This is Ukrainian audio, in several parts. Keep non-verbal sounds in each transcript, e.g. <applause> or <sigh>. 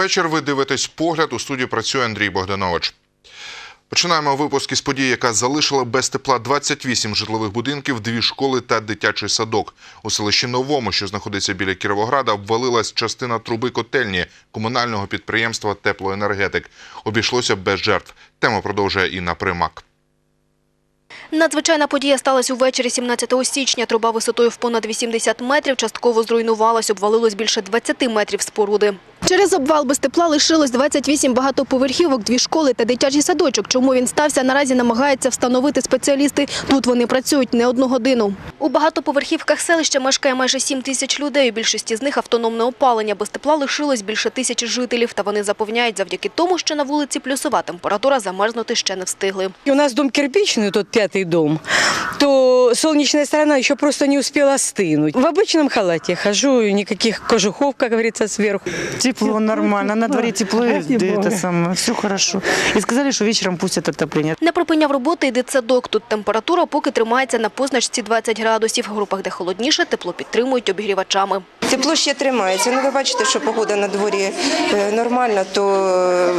вечір. Ви дивитесь погляд. У студії працює Андрій Богданович. Починаємо випуск із події, яка залишила без тепла 28 житлових будинків, дві школи та дитячий садок. У селищі Новому, що знаходиться біля Кіровограда, обвалилась частина труби котельні комунального підприємства Теплоенергетик. Обійшлося без жертв. Тему продовжує Інна Примак. Надзвичайна подія сталася увечері 17 січня. Труба висотою в понад 80 метрів частково зруйнувалась, обвалилось більше 20 метрів споруди. Через обвал без тепла лишилось 28 багатоповерхівок, дві школи та дитячий садочок. Чому він стався, наразі намагаються встановити спеціалісти. Тут вони працюють не одну годину. У багатоповерхівках селища мешкає майже 7 тисяч людей. У більшості з них автономне опалення. Без тепла лишилось більше тисячі жителів. Та вони запевняють, завдяки тому, що на вулиці плюсова температура, замерзнути ще не встигли. У нас дом кирпичный, тот пятый дом, то солнечная сторона еще просто не успела остынуть. В обычном халате хожу, и никаких кожухов, как говорится, сверху. Тепло, нормально. На дворі тепло, Ради это все хорошо. І сказали, що вечором пустять отоплення. Не припиняв роботи і дитсадок. Тут температура поки тримається на позначці 20 градусів. В групах, де холодніше, тепло підтримують обігрівачами. Тепло ще тримається. Ну, ви бачите, що погода на дворі е, нормальна, то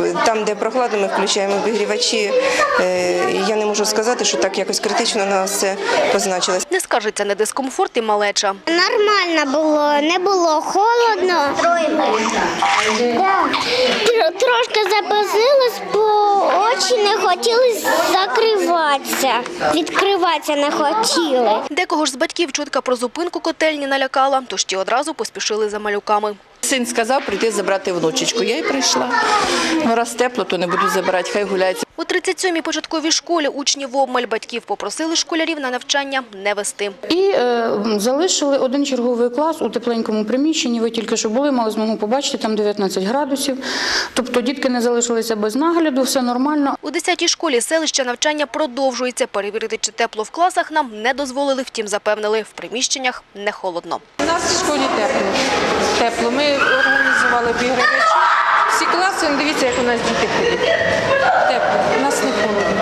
е, там, де прохладно, ми включаємо обігрівачі. Е, Я не можу сказати, що так якось критично на нас це позначилось. Не скажеться на дискомфорт і малеча. Нормально було, не було холодно. Трошки запозилось, бо очі не хотіли закриватися. Відкриватися не хотіли. Декого ж з батьків чутка про зупинку котельні налякала, тож ті одразу поспішили за малюками. Син сказав прийти забрати внучечку. Я й прийшла. Ну, раз тепло, то не буду забирати, хай гуляється. У 37-й початковій школі учні в обмаль батьків попросили школярів на навчання не вести. І е, залишили один черговий клас у тепленькому приміщенні. Ви тільки що були, мали змогу побачити, там 19 градусів. Тобто дітки не залишилися без нагляду, все нормально. У 10-й школі селища навчання продовжується. Перевірити, чи тепло в класах нам не дозволили, втім запевнили, в приміщеннях не холодно. У нас в школі тепло. Тепло. Ми організували обігрівачі. Всі класи, ну, дивіться, як у нас діти ходять. Тепло. У нас не холодно.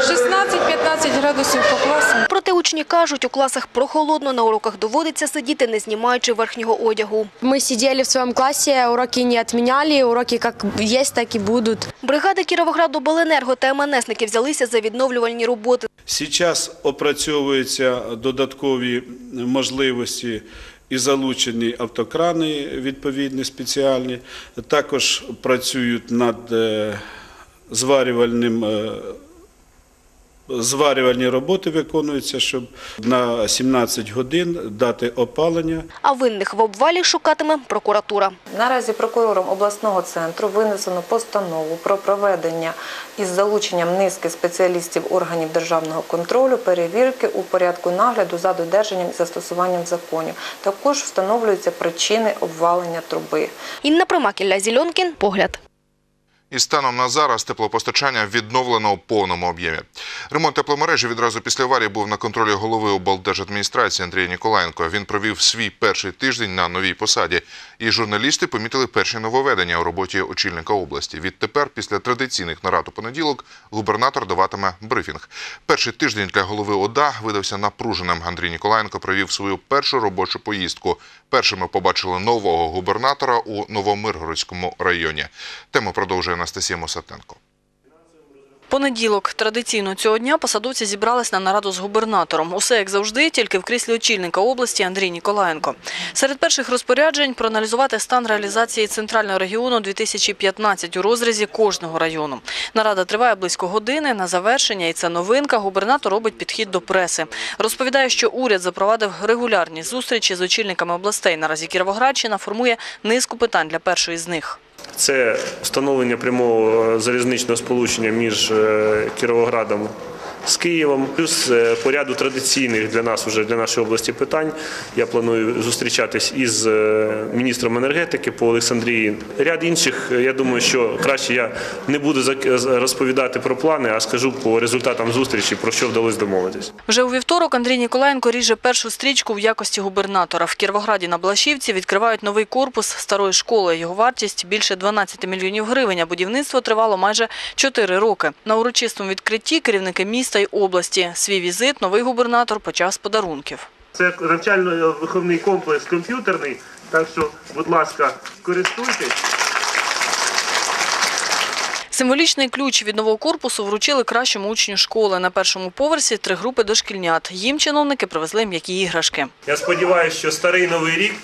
16-15 градусів по класам. Проте учні кажуть, у класах прохолодно, на уроках доводиться сидіти, не знімаючи верхнього одягу. Мы сидели в своем классе, уроки не отменяли, уроки как есть, так и будут. Бригади Кіровоградобленерго та МНСники взялися за відновлювальні роботи. Зараз опрацьовуються додаткові можливості і залучені автокрани відповідні спеціальні. Також працюють над е, зварювальним. Зварювальні роботи виконуються, щоб на 17 годин дати опалення. А винних в обвалі шукатиме прокуратура. Наразі прокурором обласного центру винесено постанову про проведення із залученням низки спеціалістів органів державного контролю перевірки у порядку нагляду за додержанням і застосуванням законів. Також встановлюються причини обвалення труби. Інна Примак, Ілля Зільонкін. Погляд. І станом на зараз теплопостачання відновлено у повному об'ємі. Ремонт тепломережі відразу після аварії був на контролі голови облдержадміністрації Андрія Ніколаєнко. Він провів свій перший тиждень на новій посаді. І журналісти помітили перші нововведення у роботі очільника області. Відтепер, після традиційних нарад у понеділок, губернатор даватиме брифінг. Перший тиждень для голови ОДА видався напруженим. Андрій Ніколаєнко провів свою першу робочу поїздку. Першими побачили нового губернатора у Новомиргородському районі. Тему продовжує Анастасія Мосатенко. Понеділок. Традиційно цього дня посадовці зібрались на нараду з губернатором. Усе як завжди, тільки в кріслі очільника області Андрій Ніколаєнко. Серед перших розпоряджень проаналізувати стан реалізації центрального регіону 2015 у розрізі кожного району. Нарада триває близько години. На завершення, і це новинка, губернатор робить підхід до преси. Розповідає, що уряд запровадив регулярні зустрічі з очільниками областей. Наразі Кіровоградщина формує низку питань для першої з них. Це встановлення прямого залізничного сполучення між е, Кіровоградом з Києвом, плюс е, по ряду традиційних для нас, вже для нашої області питань. Я планую зустрічатись із е, міністром енергетики по Олександрії. Ряд інших, е, я думаю, що краще я не буду розповідати про плани, а скажу по результатам зустрічі, про що вдалося домовитись. Вже у вівторок Андрій Ніколаєнко ріже першу стрічку в якості губернатора. В Кіровограді на Блашівці відкривають новий корпус старої школи. Його вартість більше 12 мільйонів гривень, а будівництво тривало майже 4 роки. На урочистому відкритті керівники міста й області. Свій візит новий губернатор почав з подарунків. Це навчально-виховний комплекс комп'ютерний, так що, будь ласка, користуйтесь. Символічний ключ від нового корпусу вручили кращому учню школи. На першому поверсі три групи дошкільнят. Їм чиновники привезли м'які іграшки. Я сподіваюся, що старий новий рік,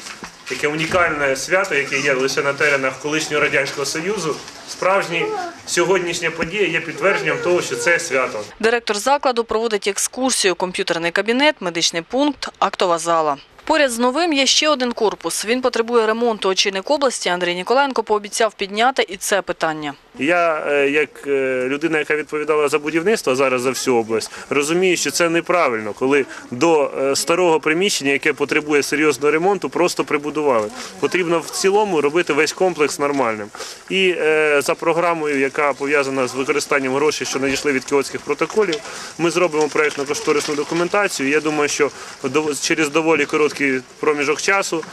таке унікальне свято, яке є лише на теренах колишнього радянського союзу, справжній сьогоднішня подія є підтвердженням того, що це свято. Директор закладу проводить екскурсію, комп'ютерний кабінет, медичний пункт, актова зала. Поряд з новим є ще один корпус. Він потребує ремонту. Очільник області Андрій Ніколенко пообіцяв підняти і це питання. Я, е, як е, людина, яка відповідала за будівництво зараз за всю область, розумію, що це неправильно, коли до е, старого приміщення, яке потребує серйозного ремонту, просто прибудували. Потрібно в цілому робити весь комплекс нормальним. І за програмою, яка пов'язана з використанням грошей, що надійшли від кіотських протоколів, ми зробимо проєктно-кошторисну документацію. Я думаю, що до- через доволі короткий проміжок часу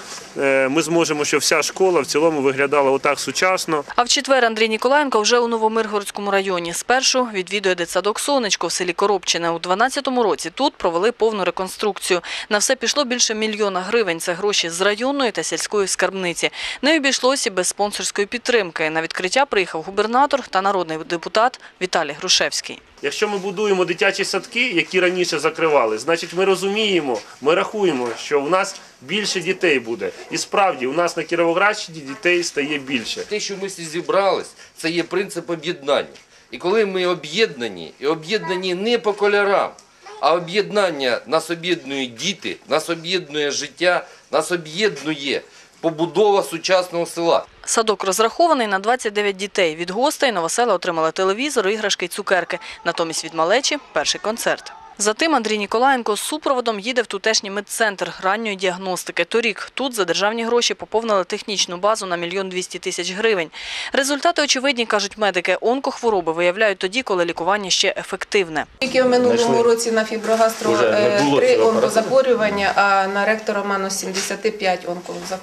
ми зможемо, щоб вся школа в цілому виглядала отак сучасно. А в четвер Андрій Ніколенко вже у Новомиргородському районі. Спершу відвідує дитсадок «Сонечко» в селі Коробчине. У 2012 році тут провели повну реконструкцію. На все пішло більше мільйона гривень. Це гроші з районної та сільської скарбниці. Не обійшлося без спонсорської підтримки. На відкриття приїхав губернатор та народний депутат Віталій Грушевський. Якщо ми будуємо дитячі садки, які раніше закривали, значить ми розуміємо, ми рахуємо, що в нас більше дітей буде. І справді у нас на Кіровоградщині дітей стає більше. Те, що ми всі зібрались, це є принцип об'єднання. І коли ми об'єднані, і об'єднані не по кольорам, а об'єднання нас об'єднують діти, нас об'єднує життя, нас об'єднує побудова сучасного села. Садок розрахований на 29 дітей. Від гостей новосела отримала телевізор, іграшки й цукерки. Натомість від малечі – перший концерт. Затим Андрій Ніколаєнко з супроводом їде в тутешній медцентр ранньої діагностики. Торік тут за державні гроші поповнили технічну базу на мільйон 200 тисяч гривень. Результати очевидні, кажуть медики. Онкохвороби виявляють тоді, коли лікування ще ефективне. Тільки в минулому році на фіброгастро е, три онкозахворювання, а на ректороману 75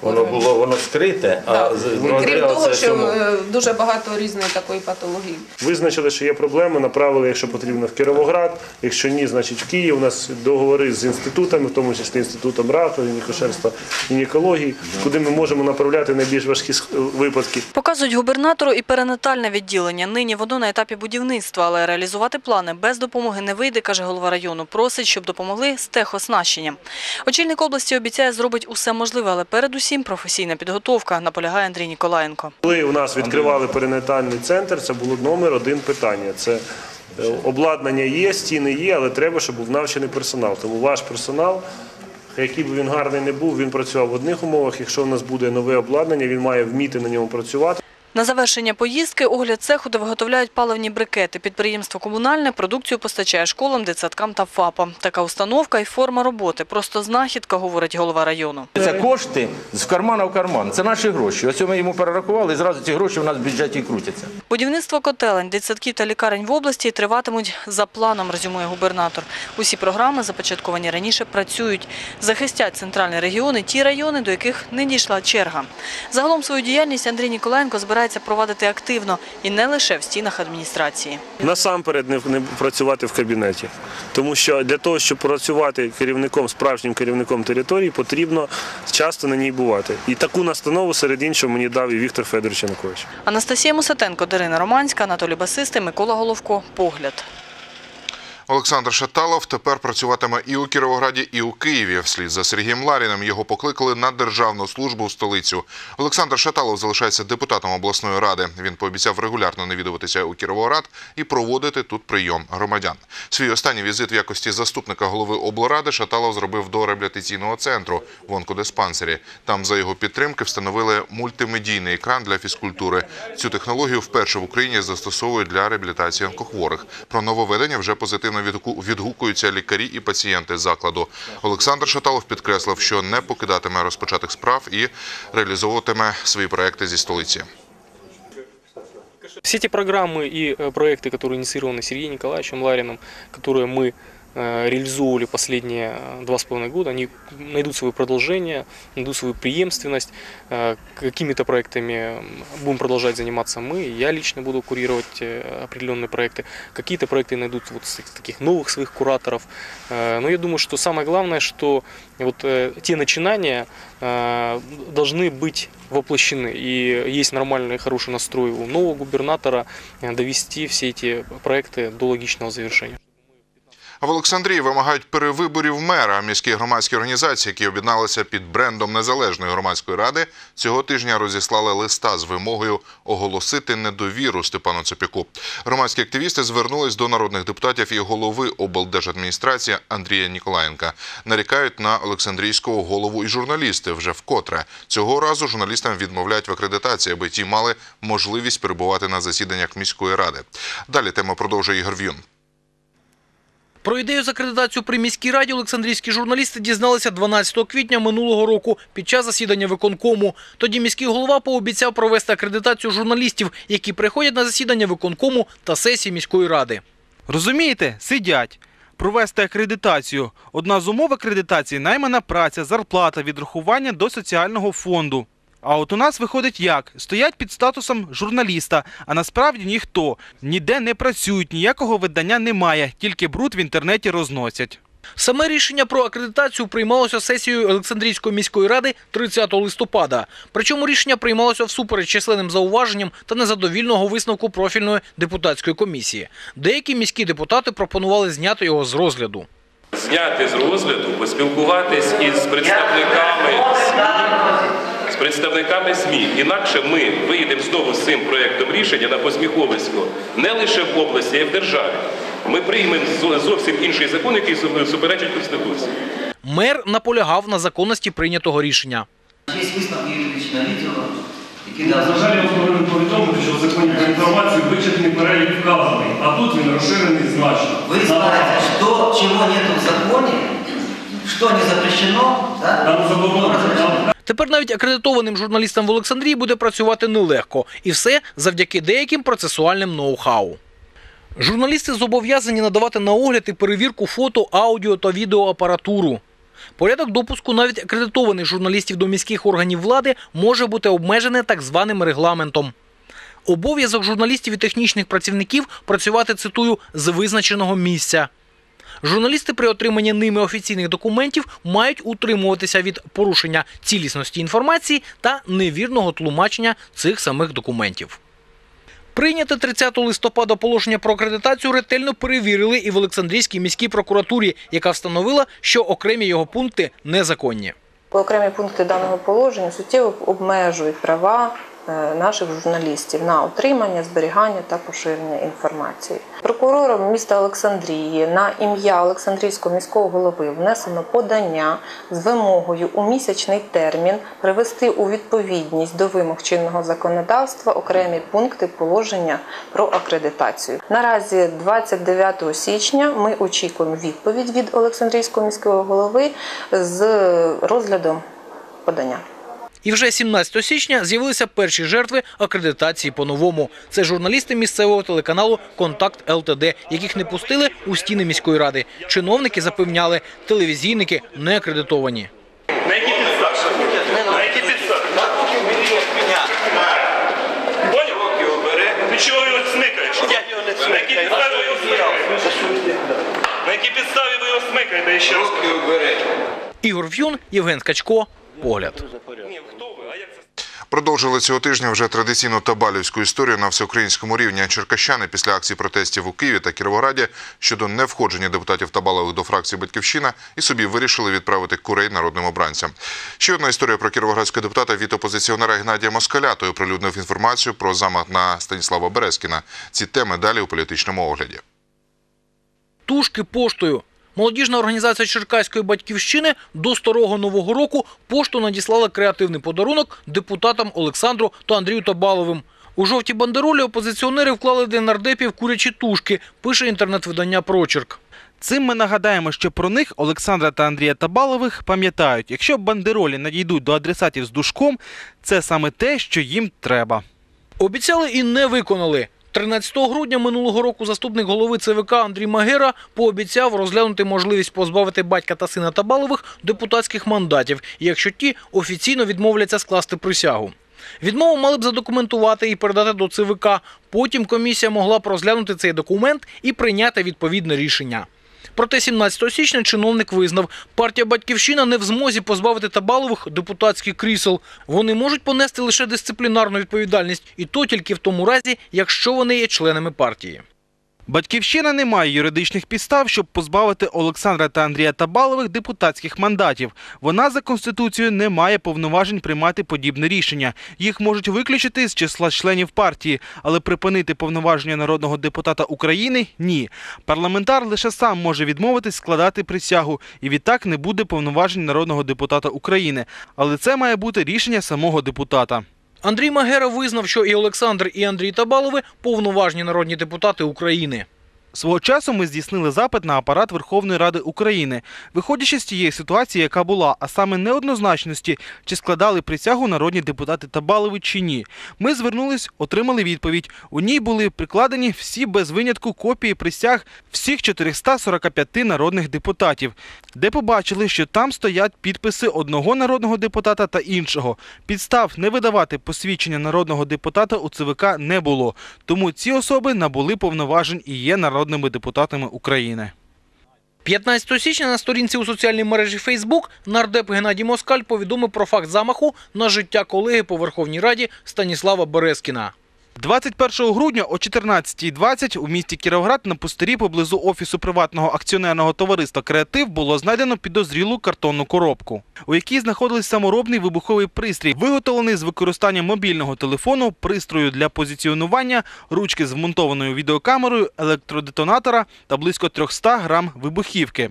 Воно було воно скрите, а Крім того, що е, дуже багато різної такої патології. Визначили, що є проблеми, направили, якщо потрібно, в Кіровоград. Якщо ні, значить в Київ. У нас договори з інститутами, в тому числі інститутом раку, гінекошерства, гінекології, куди ми можемо направляти найбільш важкі випадки. Показують губернатору і перинатальне відділення. Нині воно на етапі будівництва, але реалізувати плани без допомоги не вийде, каже голова району. Просить, щоб допомогли з техоснащенням. Очільник області обіцяє зробить усе можливе, але передусім професійна підготовка, наполягає Андрій Ніколаєнко. Коли у нас відкривали перинатальний центр, це було номер один питання. Це обладнання є, стіни є, але треба, щоб був навчений персонал. Тому ваш персонал, який б він гарний не був, він працював в одних умовах. Якщо у нас буде нове обладнання, він має вміти на ньому працювати. На завершення поїздки огляд цеху, де виготовляють паливні брикети. Підприємство комунальне продукцію постачає школам, дитсадкам та ФАПам. Така установка і форма роботи. Просто знахідка, говорить голова району. Це кошти з кармана в карман. Це наші гроші. Ось ми йому перерахували, і зразу ці гроші у нас в бюджеті крутяться. Будівництво котелень, дитсадків та лікарень в області триватимуть за планом, резюмує губернатор. Усі програми, започатковані раніше, працюють. Захистять центральні регіони ті райони, до яких не дійшла черга. Загалом свою діяльність Андрій Ніколенко збирається провадити активно і не лише в стінах адміністрації. Насамперед не, працювати в кабінеті. Тому що для того, щоб працювати керівником, справжнім керівником території, потрібно часто на ній бувати. І таку настанову серед іншого мені дав і Віктор Федорович Янукович. Анастасія Мусатенко, Дарина Романська, Анатолій Басисти, Микола Головко. Погляд. Олександр Шаталов тепер працюватиме і у Кіровограді, і у Києві. Вслід за Сергієм Ларіним його покликали на державну службу у столицю. Олександр Шаталов залишається депутатом обласної ради. Він пообіцяв регулярно навідуватися у Кіровоград і проводити тут прийом громадян. Свій останній візит в якості заступника голови облради Шаталов зробив до реабілітаційного центру в онкодиспансері. Там за його підтримки встановили мультимедійний екран для фізкультури. Цю технологію вперше в Україні застосовують для реабілітації онкохворих. Про нововведення вже позитивно відгуку- відгукуються лікарі і пацієнти закладу. Олександр Шаталов підкреслив, що не покидатиме розпочатих справ і реалізовуватиме свої проекти зі столиці. Все эти программы и э, проекты, которые инициированы Сергеем Николаевичем Лариным, которые мы э, реализовывали последние э, два с половиной года, они найдут свое продолжение, найдут свою преемственность. Э, Какими-то проектами будем продолжать заниматься мы, я лично буду курировать э, определенные проекты. Какие-то проекты найдут вот таких новых своих кураторов. Э, Но я думаю, что самое главное, что вот э, те начинания э, должны быть воплощены. И есть нормальный хороший настрой у нового губернатора э, довести все эти проекты до логичного завершения. В Олександрії вимагають перевиборів мера. Міські громадські організації, які об'єдналися під брендом Незалежної громадської ради, цього тижня розіслали листа з вимогою оголосити недовіру Степану Цепіку. Громадські активісти звернулись до народних депутатів і голови облдержадміністрації Андрія Ніколаєнка. Нарікають на Олександрійського голову і журналісти вже вкотре. Цього разу журналістам відмовляють в акредитації, аби ті мали можливість перебувати на засіданнях міської ради. Далі тему продовжує Ігор В'юн. Про ідею з акредитацію при міській раді олександрійські журналісти дізналися 12 квітня минулого року під час засідання виконкому. Тоді міський голова пообіцяв провести акредитацію журналістів, які приходять на засідання виконкому та сесії міської ради. Розумієте, сидять. Провести акредитацію. Одна з умов акредитації наймана праця, зарплата, відрахування до соціального фонду. А от у нас виходить як? Стоять під статусом журналіста, а насправді ніхто. Ніде не працюють, ніякого видання немає, тільки бруд в інтернеті розносять. Саме рішення про акредитацію приймалося сесією Олександрійської міської ради 30 листопада. Причому рішення приймалося всупереч численним зауваженням та незадовільного висновку профільної депутатської комісії. Деякі міські депутати пропонували зняти його з розгляду. зняти з розгляду, поспілкуватись із представниками з представниками СМІ. Інакше ми вийдемо знову з цим проєктом рішення на посміховисько не лише в області, а й в державі. Ми приймемо зовсім інший закон, який су- суперечить Конституції. Мер наполягав на законності прийнятого рішення. Є висновки юридичного відділу, які На жаль, я вам повинен повідомити, що в законі про інформацію вичерпний перелік вказаний, а тут він розширений значно. Вы знаете, что, чего нету в законе, что не запрещено, да? Тепер навіть акредитованим журналістам в Олександрії буде працювати нелегко. І все завдяки деяким процесуальним ноу-хау. Журналісти зобов'язані надавати на огляд і перевірку фото, аудіо та відеоапаратуру. Порядок допуску навіть акредитованих журналістів до міських органів влади може бути обмежений так званим регламентом. Обов'язок журналістів і технічних працівників працювати, цитую, з визначеного місця. Журналісти при отриманні ними офіційних документів мають утримуватися від порушення цілісності інформації та невірного тлумачення цих самих документів. Прийняте 30 листопада положення про акредитацію ретельно перевірили і в Олександрійській міській прокуратурі, яка встановила, що окремі його пункти незаконні. Окремі пункти даного положення суттєво обмежують права наших журналістів на отримання, зберігання та поширення інформації. Прокурором міста Олександрії на ім'я Олександрійського міського голови внесено подання з вимогою у місячний термін привести у відповідність до вимог чинного законодавства окремі пункти положення про акредитацію. Наразі 29 січня ми очікуємо відповідь від Олександрійського міського голови з розглядом подання. І вже 17 січня з'явилися перші жертви акредитації по-новому. Це журналісти місцевого телеканалу Контакт ЛТД, яких не пустили у стіни міської ради. Чиновники запевняли, телевізійники не акредитовані. На які підстави? Ти чого його смикаєш? На які підстави ви його смикаєте? На які підставі ви його смикаєте? Ще раз Ігор Ф'юн, Євген Скачко. Погляд. Продовжили цього тижня вже традиційну табалівську історію на всеукраїнському рівні. Черкащани після акції протестів у Києві та Кіровограді щодо невходження депутатів Табалових до фракції Батьківщина і собі вирішили відправити курей народним обранцям. Ще одна історія про кіровоградського депутата від опозиціонера Геннадія Москаля, той оприлюднив інформацію про замах на Станіслава Березкіна. Ці теми далі у політичному огляді. Тушки поштою. Молодіжна організація Черкаської батьківщини до старого нового року пошту надіслала креативний подарунок депутатам Олександру та Андрію Табаловим. У жовті бандеролі опозиціонери вклали для нардепів курячі тушки, пише інтернет-видання Прочерк. Цим ми нагадаємо, що про них Олександра та Андрія Табалових пам'ятають. Якщо бандеролі надійдуть до адресатів з душком, це саме те, що їм треба. Обіцяли і не виконали. 13 грудня минулого року заступник голови ЦВК Андрій Магера пообіцяв розглянути можливість позбавити батька та сина Табалових депутатських мандатів, якщо ті офіційно відмовляться скласти присягу. Відмову мали б задокументувати і передати до ЦВК. Потім комісія могла б розглянути цей документ і прийняти відповідне рішення. Проте 17 січня чиновник визнав, партія «Батьківщина» не в змозі позбавити Табалових депутатських крісел. Вони можуть понести лише дисциплінарну відповідальність, і то тільки в тому разі, якщо вони є членами партії. Батьківщина не має юридичних підстав, щоб позбавити Олександра та Андрія Табалових депутатських мандатів. Вона за конституцією не має повноважень приймати подібне рішення. Їх можуть виключити з числа членів партії, але припинити повноваження народного депутата України ні. Парламентар лише сам може відмовитись складати присягу, і відтак не буде повноважень народного депутата України. Але це має бути рішення самого депутата. Андрій Магера визнав, що і Олександр, і Андрій Табалови – повноважні народні депутати України. Свого часу ми здійснили запит на апарат Верховної Ради України, виходячи з тієї ситуації, яка була, а саме неоднозначності, чи складали присягу народні депутати Табалови чи ні. Ми звернулись, отримали відповідь. У ній були прикладені всі без винятку копії присяг всіх 445 народних депутатів, де побачили, що там стоять підписи одного народного депутата та іншого. Підстав не видавати посвідчення народного депутата у ЦВК не було, тому ці особи набули повноважень і є народними депутатами України. 15 січня на сторінці у соціальній мережі Фейсбук нардеп Геннадій Москаль повідомив про факт замаху на життя колеги по Верховній Раді Станіслава Березкіна. 21 грудня о 14.20 у місті Кіровоград на пустирі поблизу офісу приватного акціонерного товариства Креатив було знайдено підозрілу картонну коробку, у якій знаходився саморобний вибуховий пристрій, виготовлений з використанням мобільного телефону, пристрою для позиціонування, ручки з вмонтованою відеокамерою, електродетонатора та близько 300 грам вибухівки.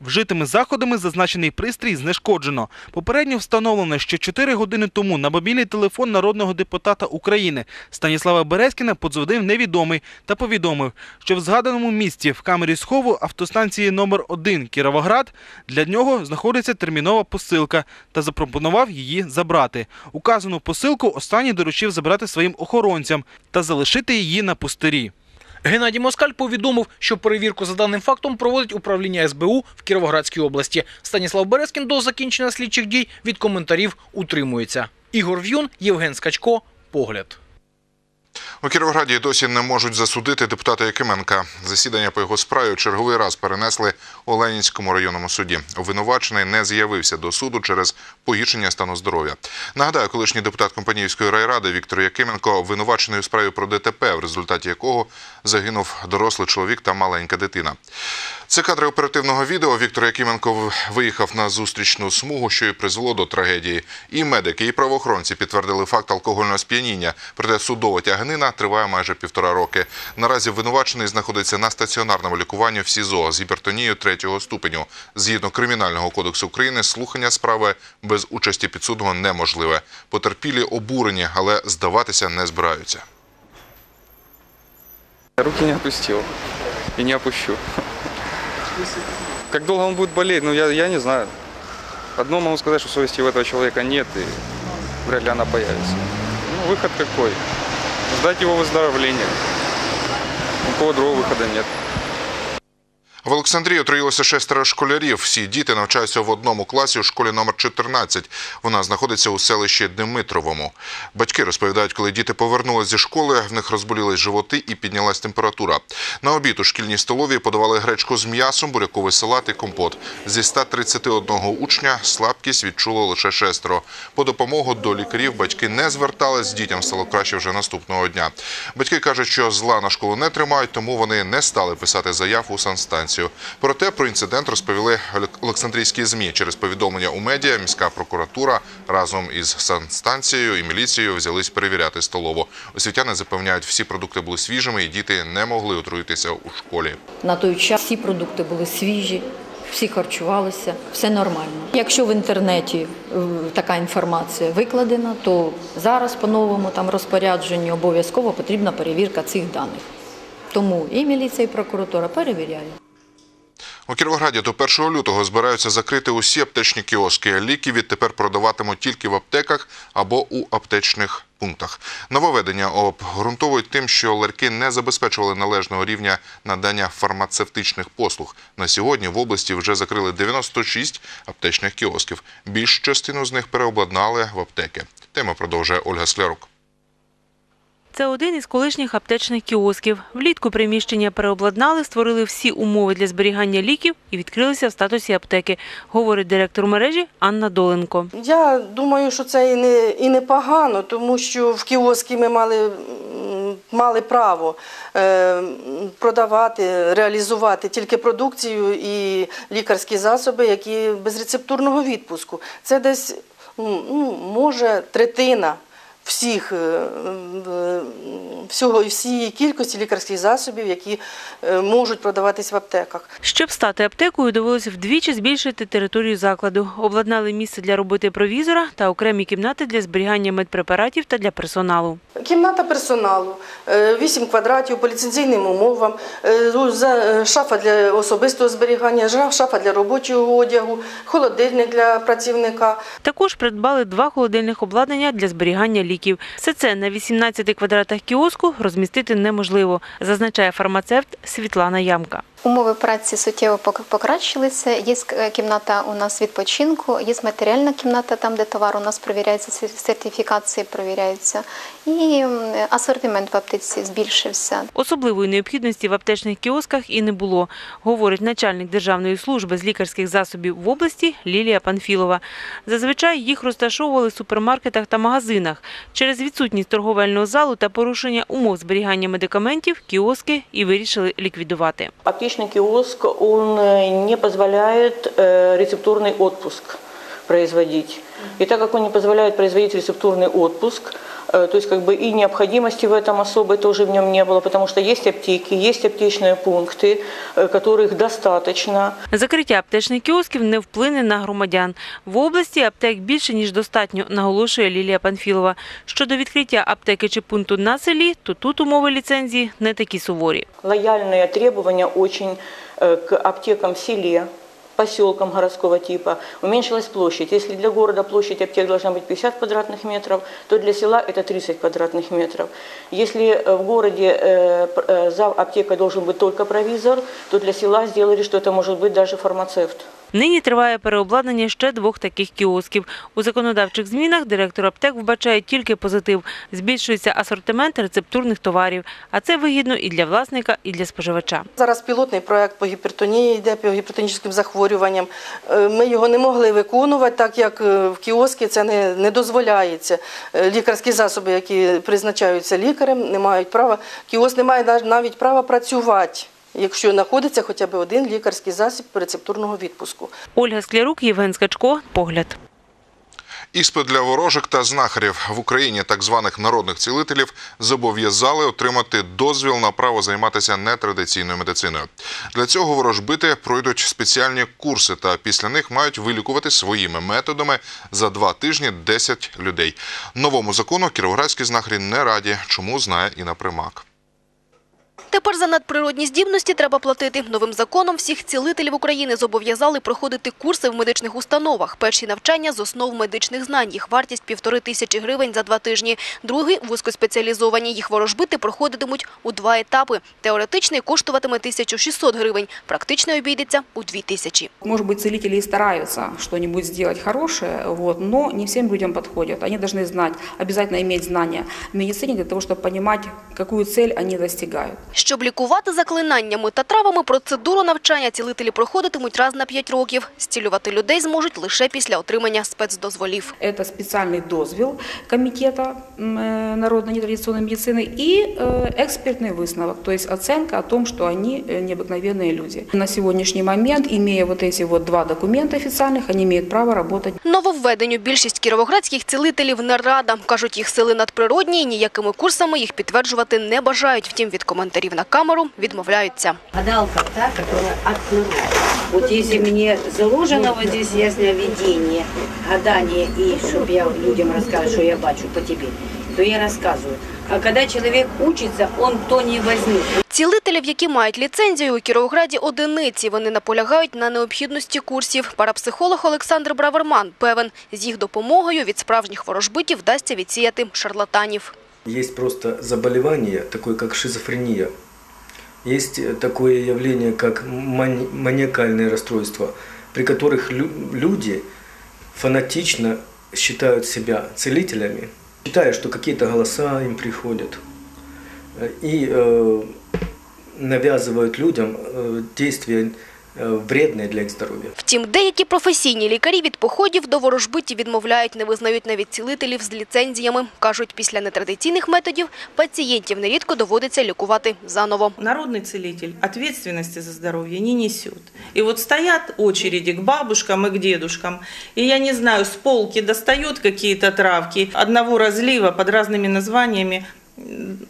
Вжитими заходами зазначений пристрій знешкоджено. Попередньо встановлено, що 4 години тому на мобільний телефон народного депутата України Станіслава Березкіна подзвонив невідомий та повідомив, що в згаданому місці в камері схову автостанції номер 1 Кіровоград для нього знаходиться термінова посилка та запропонував її забрати. Указану посилку останній доручив забрати своїм охоронцям та залишити її на пустирі. Геннадій Москаль повідомив, що перевірку за даним фактом проводить управління СБУ в Кіровоградській області. Станіслав Березкін до закінчення слідчих дій від коментарів утримується. Ігор В'юн, Євген Скачко. Погляд. У Кіровограді досі не можуть засудити депутата Якименка. Засідання по його справі в черговий раз перенесли у Ленінському районному суді. Обвинувачений не з'явився до суду через погіршення стану здоров'я. Нагадаю, колишній депутат Компанійської райради Віктор Якименко обвинувачений у справі про ДТП, в результаті якого загинув дорослий чоловік та маленька дитина. Це кадри оперативного відео. Віктор Якименко виїхав на зустрічну смугу, що і призвело до трагедії. І медики, і правоохоронці підтвердили факт алкогольного сп'яніння. Проте судова тяганина триває майже півтора роки. Наразі обвинувачений знаходиться на стаціонарному лікуванні в СІЗО з гіпертонією третього ступеню. Згідно Кримінального кодексу України, слухання справи без участі підсудного неможливе. Потерпілі обурені, але здаватися не збираються. Руки не опустил и не опущу. Как долго он будет болеть, ну я, я не знаю. Одно могу сказать, что совести у этого человека нет и вряд ли она появится. Ну, выход какой? Ждать его выздоровления. Никакого другого выхода нет. В Олександрії отруїлося шестеро школярів. Всі діти навчаються в одному класі у школі номер 14. Вона знаходиться у селищі Дмитровому. Батьки розповідають, коли діти повернулися зі школи, в них розболілись животи і піднялась температура. На обід у шкільній столовій подавали гречку з м'ясом, буряковий салат і компот. Зі 131 учня слабкість відчуло лише шестеро. По допомогу до лікарів батьки не звертались, дітям стало краще вже наступного дня. Батьки кажуть, що зла на школу не тримають, тому вони не стали писати заяв у санстанцію. Проте про інцидент розповіли Олександрійські ЗМІ. Через повідомлення у медіа міська прокуратура разом із санстанцією і міліцією взялись перевіряти столову. Освітяни запевняють, всі продукти були свіжими і діти не могли отруїтися у школі. На той час всі продукти були свіжі, всі харчувалися, все нормально. Якщо в інтернеті е, така інформація викладена, то зараз по новому там розпорядженню обов'язково потрібна перевірка цих даних. Тому і міліція, і прокуратура перевіряють. У Кіровограді до 1 лютого збираються закрити усі аптечні кіоски. Ліки відтепер продаватимуть тільки в аптеках або у аптечних пунктах. Нововведення обґрунтовують тим, що ларьки не забезпечували належного рівня надання фармацевтичних послуг. На сьогодні в області вже закрили 96 аптечних кіосків. Більшу частину з них переобладнали в аптеки. Тему продовжує Ольга Склярук. Це один із колишніх аптечних кіосків. Влітку приміщення переобладнали, створили всі умови для зберігання ліків і відкрилися в статусі аптеки, говорить директор мережі Анна Доленко. Я думаю, що це і не і не погано, тому що в кіоски ми мали, мали право е, продавати, реалізувати тільки продукцію і лікарські засоби, які без рецептурного відпуску. Це десь ну, може третина. Всіх е, е, всього всієї кількості лікарських засобів, які е, можуть продаватись в аптеках. Щоб стати аптекою, довелося вдвічі збільшити територію закладу. Обладнали місце для роботи провізора та окремі кімнати для зберігання медпрепаратів та для персоналу. Кімната персоналу, е, 8 квадратів по ліцензійним умовам, за- шафа для особистого зберігання, шафа для робочого одягу, холодильник для працівника. Також придбали два холодильних обладнання для зберігання ліків. Все це на 18 квадратах кіоску розмістити неможливо, зазначає фармацевт Світлана Ямка. Умови праці суттєво пок- покращилися. Є е, кімната у нас відпочинку, є матеріальна кімната, там де товар у нас перевіряється, сертифікації перевіряються, і асортимент в аптеці збільшився. Особливої необхідності в аптечних кіосках і не було, говорить начальник Державної служби з лікарських засобів в області Лілія Панфілова. Зазвичай їх розташовували в супермаркетах та магазинах. Через відсутність торговельного залу та порушення умов зберігання медикаментів кіоски і вирішили ліквідувати Аптечный киоск, он э, не позволяет э, рецептурный отпуск производить. И так как он не позволяет производить рецептурный отпуск, э, то есть как бы и необходимости в этом особой тоже в нем не было, потому что есть аптеки, есть аптечные пункты, э, которых достаточно. Закриття аптечних кіосків не вплине на громадян. В області аптек більше, ніж достатньо, наголошує Лілія Панфілова. Щодо відкриття аптеки чи пункту на селі, то тут умови ліцензії не такі суворі. Лояльные требования очень э, к аптекам в селе, Поселкам городского типа. Уменьшилась площадь. Если для города площадь аптек должна быть 50 квадратных метров, то для села это 30 квадратных метров. Если э, в городе э, э, за аптекой должен быть только провизор, то для села сделали, что это может быть даже фармацевт. Нині триває переобладнання ще двох таких кіосків. У законодавчих змінах директор аптек вбачає тільки позитив. Збільшується асортимент рецептурних товарів, а це вигідно і для власника, і для споживача. Зараз пілотний проект по гіпертонії йде по гіпертонічним захворюванням. Е, Ми його не могли виконувати, так як е, в кіоски це не, дозволяється. Е, Лікарські засоби, які призначаються лікарем, не мають права. Кіоск не має навіть права працювати, якщо знаходиться хоча б один лікарський засіб рецептурного відпуску. Ольга Склярук, Євген Скачко, погляд. Іспит для ворожок та знахарів в Україні так званих народних цілителів зобов'язали отримати дозвіл на право займатися нетрадиційною медициною. Для цього ворожбити пройдуть спеціальні курси та після них мають вилікувати своїми методами за два тижні 10 людей. Новому закону кіровоградські знахарі не раді, чому знає Інна Примак. Тепер за надприродні здібності треба платити. Новим законом всіх цілителів України зобов'язали проходити курси в медичних установах. Перші навчання з основ медичних знань. Їх вартість півтори тисячі гривень за два тижні. Другі – вузькоспеціалізовані. Їх ворожбити проходитимуть у два етапи. Теоретичний коштуватиме 1600 гривень. Практичний обійдеться у 2000. Может быть, целители и стараются что-нибудь сделать хорошее, вот, но не всем людям подходят. Они должны знать, обязательно иметь знания в медицине для того, чтобы понимать, какую цель они достигают. Щоб лікувати заклинаннями та травами, процедуру навчання цілителі проходитимуть раз на 5 років. Зцілювати людей зможуть лише після отримання спецдозволів. Это специальный дозвел Комитета м, э, народной нетрадиционной медицины и э, экспертный высновок, то есть оценка о том, что они э, необыкновенные люди. На сегодняшний момент, имея вот эти вот два документа официальных, они имеют право работать Нововведенню більшість кіровоградських цілителів не рада. Кажуть, їх сили надприродні і ніякими курсами їх підтверджувати не бажають. Втім, від коментарів на камеру відмовляються. Гадалка та, которая от природы. Вот если мне заложено вот здесь ясное видение, гадание, и чтобы я людям рассказывала, что я бачу по тебе, то я рассказываю. А когда человек учится, он то не возьмет. Цілителів, які мають ліцензію, у Кіровограді одиниці. Вони наполягають на необхідності курсів. Парапсихолог Олександр Браверман певен, з їх допомогою від справжніх ворожбитів вдасться відсіяти шарлатанів. Есть просто заболевание, такое как шизофрения. Есть э, такое явление, как мани- маниакальное расстройство, при которых лю- люди фанатично считают себя целителями, считая, что какие-то голоса им приходят, э, и э, навязывают людям э, действия э, вредные для их здоровья. Втім, деякі професійні лікарі від походів до ворожбитів відмовляють, не визнають навіть цілителів з ліцензіями. Кажуть, після нетрадиційних методів пацієнтів нерідко доводиться лікувати заново. Народный целитель ответственности за здоровье не несет. И вот стоят очереди к бабушкам и к дедушкам, и я не знаю, с полки достают какие-то травки, одного разлива под разными названиями м,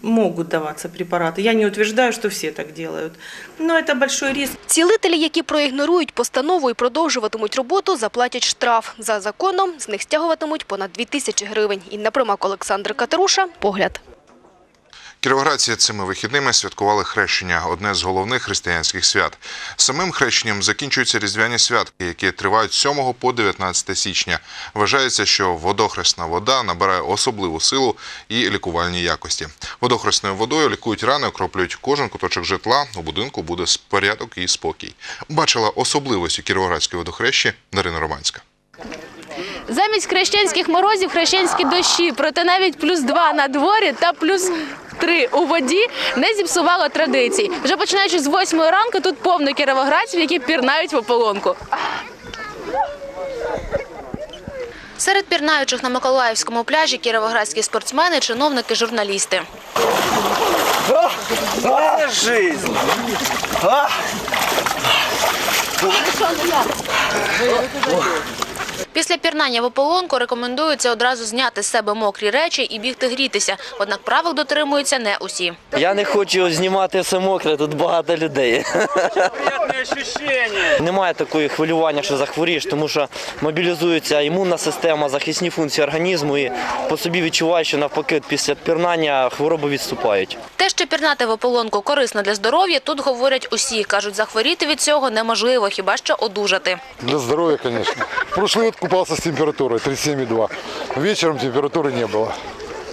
могут даваться препараты. Я не утверждаю, что все так делают, но это большой риск. Цілителі, які проігнорують постанову і продовжуватимуть роботу, заплатять штраф. За законом з них стягуватимуть понад 2 тисячі гривень. Інна Примак, Олександр Катеруша. Погляд. Кіровоградці цими вихідними святкували хрещення – одне з головних християнських свят. Самим хрещенням закінчуються різдвяні святки, які тривають з 7 по 19 січня. Вважається, що водохресна вода набирає особливу силу і лікувальні якості. Водохресною водою лікують рани, окроплюють кожен куточок житла. У будинку буде порядок і спокій. Бачила особливості кіровоградської водохрещі Дарина Романська. Замість хрещенських морозів хрещенські дощі, проте навіть плюс два на дворі та плюс три у воді не зіпсувало традицій. Вже починаючи з восьмої ранку тут повно кіровоградців, які пірнають в ополонку. Серед пірнаючих на Миколаївському пляжі кіровоградські спортсмени, чиновники, журналісти. Жизнь. А? Після пірнання в ополонку рекомендується одразу зняти з себе мокрі речі і бігти грітися. Однак правил дотримуються не усі. Я не хочу знімати все мокре, тут багато людей. Немає такої хвилювання, що захворієш, тому що мобілізується імунна система, захисні функції організму і по собі відчуваю, що навпаки після пірнання хвороби відступають. Те, що пірнати в ополонку корисно для здоров'я, тут говорять усі. Кажуть, захворіти від цього неможливо, хіба що одужати. Для здоровья, конечно. Прошлый год купался с температурой 37,2. Вечером температуры не было.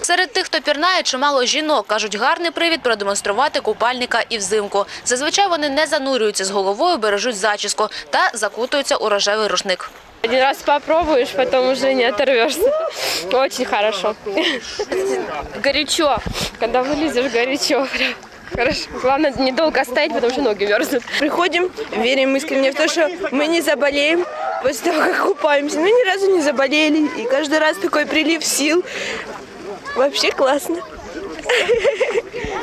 Серед тих, хто пірнає, чимало жінок. Кажуть, гарний привід продемонструвати купальника і взимку. Зазвичай вони не занурюються з головою, бережуть зачіску та закутуються у рожевий рушник. Один раз попробуешь, потом уже не оторвешься. Очень хорошо. Горячо. Когда вылезешь, горячо. прям. Хорошо. Главное недолго стоять, потому что ноги мерзнут. Приходим, верим искренне в то, что мы не заболеем после того, как купаемся. Мы ни разу не заболели. И каждый раз такой прилив сил. Вообще классно.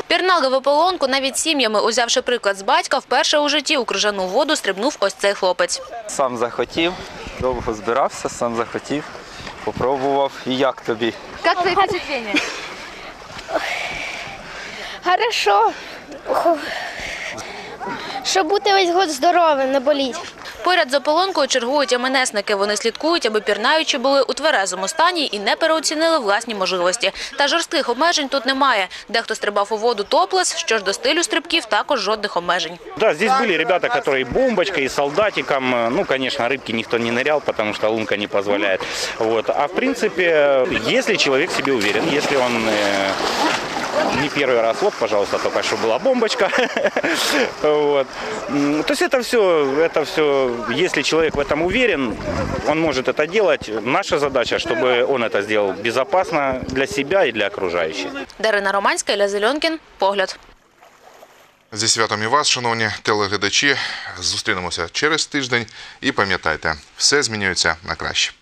Пірнали в ополонку навіть сім'ями, узявши приклад з батька, вперше у житті у крижану воду стрибнув ось цей хлопець. Сам захотів, довго збирався, сам захотів, попробував. І як тобі? Як твої впечатлення? Хорошо. Щоб бути весь год здоровим, не боліть. Поряд з ополонкою чергують МНСники. Вони слідкують, аби пірнаючі були у тверезому стані і не переоцінили власні можливості. Та жорстких обмежень тут немає. Дехто стрибав у воду топлес, що ж до стилю стрибків також жодних обмежень. Да, здесь были ребята, которые и бомбочкой, и солдатиком. э, Ну, конечно, рыбки никто не нырял, потому что лунка не позволяет. Вот. А в принципе, если человек в себе уверен, если он э, не первый раз, вот, пожалуйста, только что была бомбочка. <laughs> вот. М, То есть это все, это все, если человек в этом уверен, он может это делать. Наша задача, чтобы он это сделал безопасно для себя и для окружающих. Дарина Романська, Ілля Зельонкін. Погляд. Зі святом і вас, шановні телеглядачі. Зустрінемося через тиждень. І пам'ятайте, все змінюється на краще.